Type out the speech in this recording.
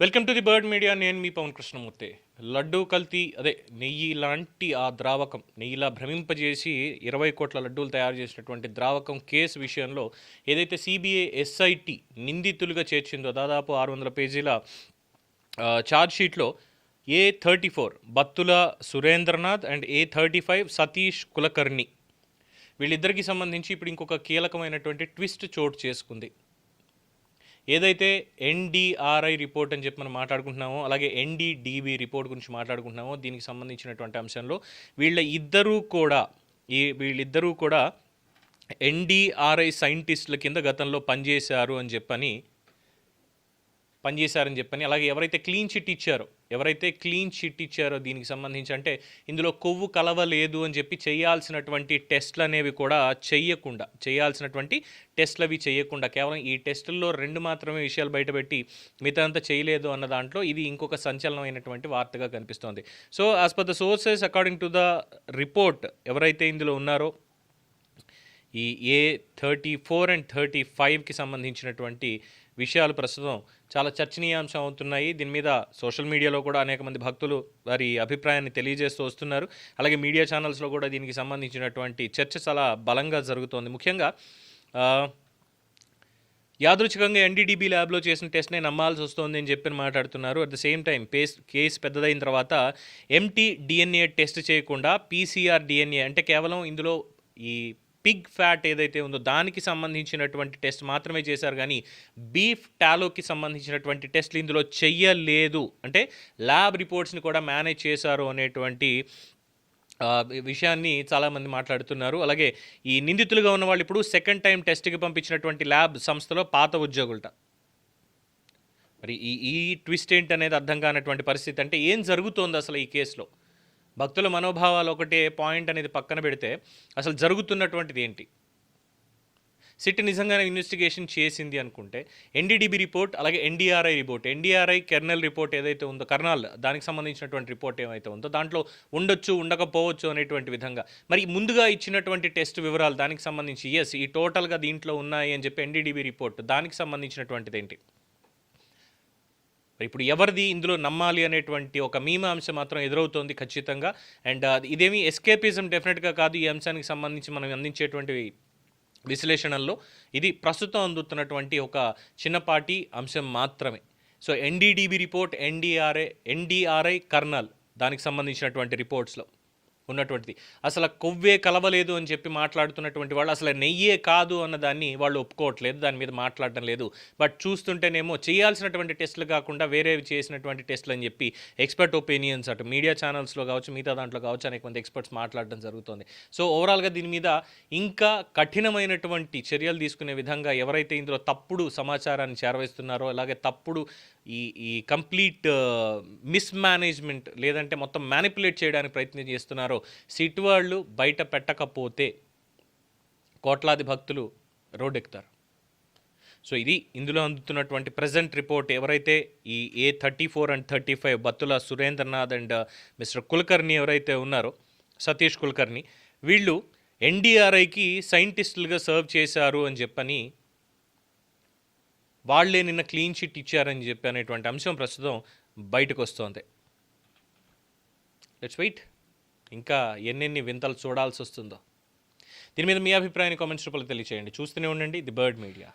Welcome to the Bird Media నేను మీ పవన్ కృష్ణమూర్తి. లడ్డూ కల్తీ అదే నెయ్యి లాంటి ఆ ద్రావకం నెయ్యిలా భ్రమింపజేసి ఇరవై కోట్ల లడ్డూలు తయారు చేసినటువంటి ద్రావకం కేసు విషయంలో ఏదైతే సిబిఐ ఎస్ఐటి నిందితులుగా చేర్చిందో దాదాపు ఆరు వందల పేజీల ఆ, షీట్లో A thirty four Battula Surendranath and A thirty five Satish Kulkarni. వీళ్ళిద్దరికి సంబంధించి ఇప్పుడు ఇంకొక కీలకమైనటువంటి ట్విస్ట్ చోటు చేసుకుంది. ఏదైతే ఎన్డీఆర్ఐ రిపోర్ట్ అని చెప్పి మనం మాట్లాడుకుంటున్నామో అలాగే ఎన్డీడీబీ రిపోర్ట్ గురించి మాట్లాడుకుంటున్నామో దీనికి సంబంధించినటువంటి అంశంలో వీళ్ళ ఇద్దరూ కూడా ఈ వీళ్ళిద్దరూ కూడా ఎన్డీఆర్ఐ సైంటిస్టుల కింద గతంలో పనిచేశారు అని చెప్పని పనిచేశారని చెప్పని అలాగే ఎవరైతే క్లీన్ చిట్ ఇచ్చారో ఎవరైతే క్లీన్ చిట్ ఇచ్చారో దీనికి సంబంధించి అంటే ఇందులో కొవ్వు కలవలేదు అని చెప్పి చేయాల్సినటువంటి టెస్ట్లు అనేవి కూడా చెయ్యకుండా చేయాల్సినటువంటి టెస్ట్లు అవి చేయకుండా కేవలం ఈ టెస్టుల్లో రెండు మాత్రమే విషయాలు బయటపెట్టి మిగతాంతా చేయలేదు అన్న దాంట్లో ఇది ఇంకొక సంచలనమైనటువంటి వార్తగా కనిపిస్తోంది. So as per the sources according to the report ఎవరైతే ఇందులో ఉన్నారో ఈ A thirty four and thirty ఫైవ్కి సంబంధించినటువంటి విషయాలు ప్రస్తుతం చాలా చర్చనీయాంశం అవుతున్నాయి. దీని మీద సోషల్ మీడియాలో కూడా అనేక మంది భక్తులు వారి అభిప్రాయాన్ని తెలియజేస్తూ వస్తున్నారు. అలాగే మీడియా ఛానల్స్లో కూడా దీనికి సంబంధించినటువంటి చర్చ చాలా బలంగా జరుగుతోంది. ముఖ్యంగా యాదృచ్ఛికంగా ఎన్డీడీబీ ల్యాబ్లో చేసిన టెస్ట్నే నమ్మాల్సి వస్తుంది అని చెప్పి మాట్లాడుతున్నారు. At the same time pace case పెద్దదైన తర్వాత ఎంటీ డిఎన్ఏ టెస్ట్ చేయకుండా పీసీఆర్ డిఎన్ఏ అంటే కేవలం ఇందులో ఈ పిగ్ ఫ్యాట్ ఏదైతే ఉందో దానికి సంబంధించినటువంటి టెస్ట్ మాత్రమే చేశారు కానీ బీఫ్ టాలోకి సంబంధించినటువంటి టెస్ట్లు ఇందులో చెయ్యలేదు. అంటే ల్యాబ్ రిపోర్ట్స్ని కూడా మేనేజ్ చేశారు అనేటువంటి విషయాన్ని చాలామంది మాట్లాడుతున్నారు. అలాగే ఈ నిందితులుగా ఉన్న వాళ్ళు ఇప్పుడు సెకండ్ టైం టెస్ట్కి పంపించినటువంటి ల్యాబ్ సంస్థలో పాత ఉద్యోగులట. మరి ఈ ఈ ట్విస్ట్ ఏంటి అనేది అర్థం కానటువంటి పరిస్థితి అంటే ఏం జరుగుతోంది అసలు ఈ కేసులో? భక్తుల మనోభావాలు ఒకటే పాయింట్ అనేది పక్కన పెడితే అసలు జరుగుతున్నటువంటిది ఏంటి? సిట్ నిజంగానే ఇన్వెస్టిగేషన్ చేసింది అనుకుంటే ఎన్డీడీబీ రిపోర్ట్ అలాగే NDRI report. NDRI Karnal report ఏదైతే ఉందో కర్నాల్ దానికి సంబంధించినటువంటి రిపోర్ట్ ఏమైతే ఉందో దాంట్లో ఉండొచ్చు ఉండకపోవచ్చు అనేటువంటి విధంగా. మరి ముందుగా ఇచ్చినటువంటి టెస్ట్ వివరాలు దానికి సంబంధించి ఎస్ ఈ టోటల్గా దీంట్లో ఉన్నాయి అని చెప్పి ఎన్డీడీబీ రిపోర్ట్ దానికి సంబంధించినటువంటిది ఏంటి? ఇప్పుడు ఎవరిది ఇందులో నమ్మాలి అనేటువంటి ఒక మీమాంశ మాత్రం ఎదురవుతోంది ఖచ్చితంగా. అండ్ ఇదేమి ఎస్కేపిజం డెఫినెట్గా కాదు. ఈ అంశానికి సంబంధించి మనం అందించేటువంటి విశ్లేషణల్లో ఇది ప్రస్తుతం అందుతున్నటువంటి ఒక చిన్నపాటి అంశం మాత్రమే. So NDDB report NDRI NDRI Karnal దానికి సంబంధించినటువంటి రిపోర్ట్స్లో. ఉన్నటువంటిది. అసలు కొవ్వే కలవలేదు అని చెప్పి మాట్లాడుతున్నటువంటి వాళ్ళు అసలు నెయ్యే కాదు అన్న దాన్ని వాళ్ళు ఒప్పుకోవట్లేదు దాని మీద మాట్లాడడం లేదు. బట్ చూస్తుంటేనేమో చేయాల్సినటువంటి టెస్టులు కాకుండా వేరేవి చేసినటువంటి టెస్టులు అని చెప్పి ఎక్స్పర్ట్ ఒపీనియన్స్ అటు మీడియా ఛానల్స్లో కావచ్చు మిగతా దాంట్లో కావచ్చు అనేక మంది ఎక్స్పర్ట్స్ మాట్లాడడం జరుగుతుంది. సో ఓవరాల్గా దీని మీద ఇంకా కఠినమైనటువంటి చర్యలు తీసుకునే విధంగా ఎవరైతే ఇందులో తప్పుడు సమాచారాన్ని చేరవేస్తున్నారో అలాగే తప్పుడు ఈ ఈ కంప్లీట్ మిస్ మేనేజ్మెంట్ లేదంటే మొత్తం మ్యానిపులేట్ చేయడానికి ప్రయత్నం చేస్తున్నారో సిట్ వాళ్ళు బయట పెట్టకపోతే కోట్లాది భక్తులు రోడ్డెక్కుతారు. సో ఇది ఇందులో అందుతున్నటువంటి ప్రజెంట్ రిపోర్ట్ ఎవరైతే ఈ A thirty four and thirty five Battula Surendranath and mister Kulkarni ఎవరైతే ఉన్నారో సతీష్ కుల్కర్ణి వీళ్ళు ఎన్డీఆర్ఐకి సైంటిస్టులుగా సర్వ్ చేశారు అని చెప్పని వాళ్ళే నిన్న క్లీన్ చిట్ ఇచ్చారని చెప్పి అనేటువంటి అంశం ప్రస్తుతం బయటకు వస్తోంది లెట్స్ వెయిట్ ఇంకా ఎన్నెన్ని వింతలు చూడాల్సి వస్తుందో దీని మీద మీ అభిప్రాయాన్ని కామెంట్స్ రూపంలో తెలియచేయండి. చూస్తూనే ఉండండి. The Bird Media.